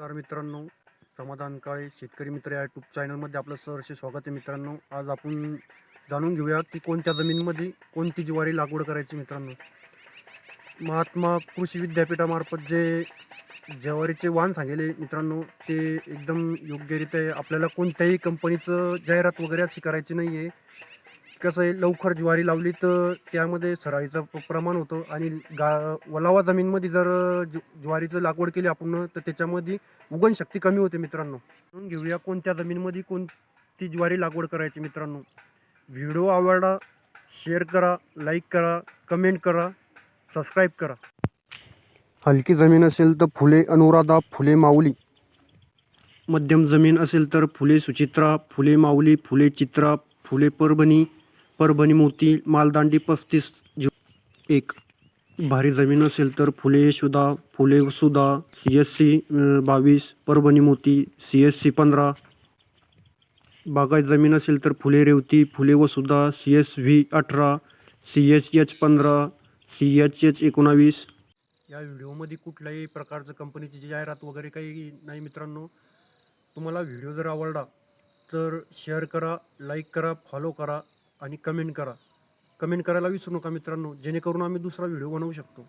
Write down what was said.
नमस्कार मित्रांनो समाधान काळे शेतकरी मित्र या यूट्यूब चॅनलमध्ये आपलं सहर्ष स्वागत आहे मित्रांनो. आज आपण जाणून घेऊया की कोणत्या जमीनमध्ये कोणती ज्वारी लागवड करायची मित्रांनो. महात्मा कृषी विद्यापीठामार्फत जे ज्वारीचे वाण सांगेले मित्रांनो ते एकदम योग्यरित्या आपल्याला कोणत्याही कंपनीचं जाहिरात वगैरे अशी करायची नाही आहे कसं आहे लवकर ज्वारी लावली तर त्यामध्ये सराईचं प- प्रमाण होतं आणि गा ओलावा जमीनमध्ये जर ज- ज्वारीचं लागवड केली आपण तर त्याच्यामध्ये उगण शक्ती कमी होते मित्रांनो. म्हणून घेऊया कोणत्या जमीनमध्ये कोणती ज्वारी लागवड करायची मित्रांनो. व्हिडिओ आवडला शेअर करा लाईक करा कमेंट करा सबस्क्राईब करा. हलकी जमीन असेल तर फुले अनुराधा फुले माऊली. मध्यम जमीन असेल तर फुले सुचित्रा फुले माऊली फुले चित्रा फुले परभणी. परभणी मोती मालदांडी पस्तीस एक. भारी जमीन असेल तर Phule Yashoda Phule Sudha C S C बावीस. परभणी मोती सी एस सी पंधरा. बागायत जमीन असेल तर Phule Revati Phule Vasudha C S V अठरा सी एच एच पंधरा सी एच एच एकोणावीस. या व्हिडिओमध्ये कुठल्याही प्रकारचं कंपनीची जाहिरात वगैरे काही नाही मित्रांनो तुम्हाला व्हिडिओ जर आवडला तर शेअर करा लाईक करा फॉलो करा. आणि कमेंट करा. कमेंट करायला विसरू नका मित्रांनो जेणेकरून आम्ही दुसरा व्हिडिओ बनवू शकतो.